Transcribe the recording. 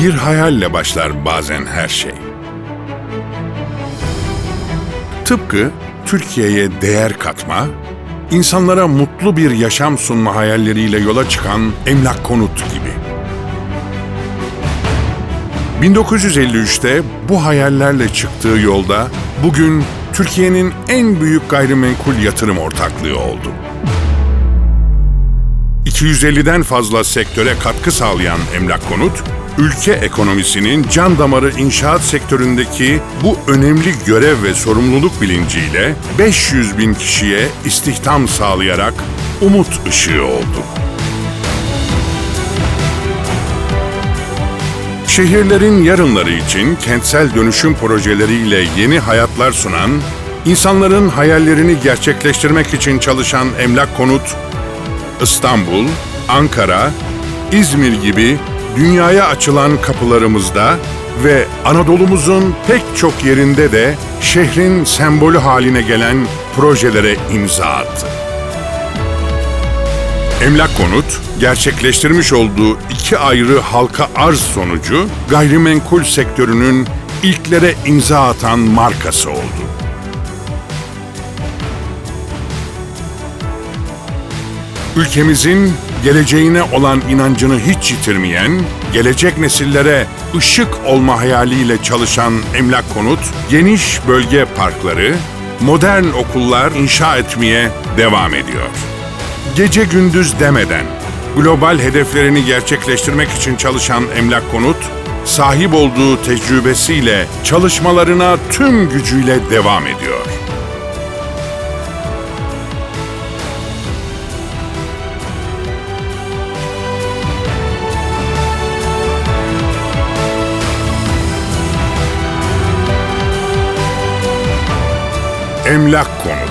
Bir hayalle başlar bazen her şey. Tıpkı Türkiye'ye değer katma, insanlara mutlu bir yaşam sunma hayalleriyle yola çıkan Emlak Konut gibi. 1953'te bu hayallerle çıktığı yolda bugün Türkiye'nin en büyük gayrimenkul yatırım ortaklığı oldu. 250'den fazla sektöre katkı sağlayan Emlak Konut, ülke ekonomisinin can damarı inşaat sektöründeki bu önemli görev ve sorumluluk bilinciyle 500 bin kişiye istihdam sağlayarak umut ışığı oldu. Şehirlerin yarınları için kentsel dönüşüm projeleriyle yeni hayatlar sunan, insanların hayallerini gerçekleştirmek için çalışan Emlak Konut, İstanbul, Ankara, İzmir gibi dünyaya açılan kapılarımızda ve Anadolu'muzun pek çok yerinde de şehrin sembolü haline gelen projelere imza attı. Emlak Konut, gerçekleştirmiş olduğu iki ayrı halka arz sonucu gayrimenkul sektörünün ilklere imza atan markası oldu. Ülkemizin geleceğine olan inancını hiç yitirmeyen, gelecek nesillere ışık olma hayaliyle çalışan Emlak Konut, geniş bölge parkları, modern okullar inşa etmeye devam ediyor. Gece gündüz demeden global hedeflerini gerçekleştirmek için çalışan Emlak Konut, sahip olduğu tecrübesiyle çalışmalarına tüm gücüyle devam ediyor. Emlak Konut